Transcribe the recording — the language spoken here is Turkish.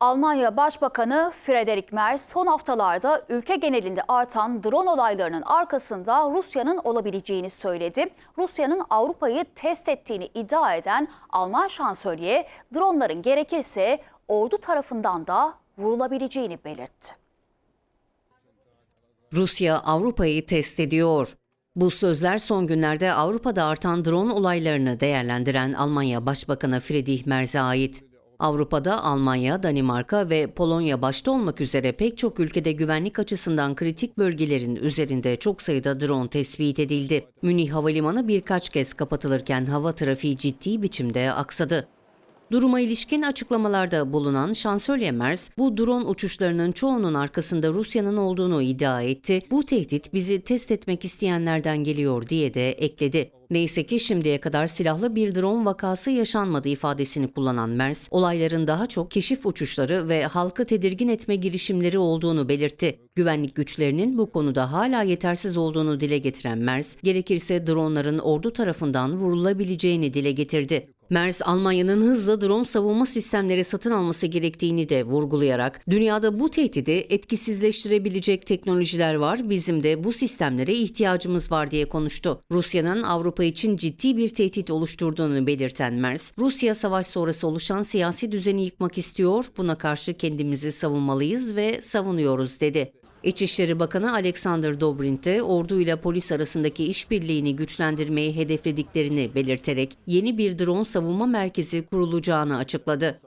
Almanya Başbakanı Friedrich Merz son haftalarda ülke genelinde artan drone olaylarının arkasında Rusya'nın olabileceğini söyledi. Rusya'nın Avrupa'yı test ettiğini iddia eden Alman şansölye dronların gerekirse ordu tarafından da vurulabileceğini belirtti. Rusya Avrupa'yı test ediyor. Bu sözler son günlerde Avrupa'da artan drone olaylarını değerlendiren Almanya Başbakanı Friedrich Merz'e ait. Avrupa'da Almanya, Danimarka ve Polonya başta olmak üzere pek çok ülkede güvenlik açısından kritik bölgelerin üzerinde çok sayıda drone tespit edildi. Münih Havalimanı birkaç kez kapatılırken hava trafiği ciddi biçimde aksadı. Duruma ilişkin açıklamalarda bulunan şansölye Merz, bu drone uçuşlarının çoğunun arkasında Rusya'nın olduğunu iddia etti. Bu tehdit bizi test etmek isteyenlerden geliyor diye de ekledi. Neyse ki şimdiye kadar silahlı bir drone vakası yaşanmadı ifadesini kullanan Merz, olayların daha çok keşif uçuşları ve halkı tedirgin etme girişimleri olduğunu belirtti. Güvenlik güçlerinin bu konuda hala yetersiz olduğunu dile getiren Merz, gerekirse dronların ordu tarafından vurulabileceğini dile getirdi. Merz, Almanya'nın hızla drone savunma sistemleri satın alması gerektiğini de vurgulayarak, dünyada bu tehdidi etkisizleştirebilecek teknolojiler var, bizim de bu sistemlere ihtiyacımız var diye konuştu. Rusya'nın Avrupa için ciddi bir tehdit oluşturduğunu belirten Merz, Rusya savaş sonrası oluşan siyasi düzeni yıkmak istiyor, buna karşı kendimizi savunmalıyız ve savunuyoruz dedi. İçişleri Bakanı Alexander Dobrindt de ordu ile polis arasındaki işbirliğini güçlendirmeyi hedeflediklerini belirterek yeni bir drone savunma merkezi kurulacağını açıkladı.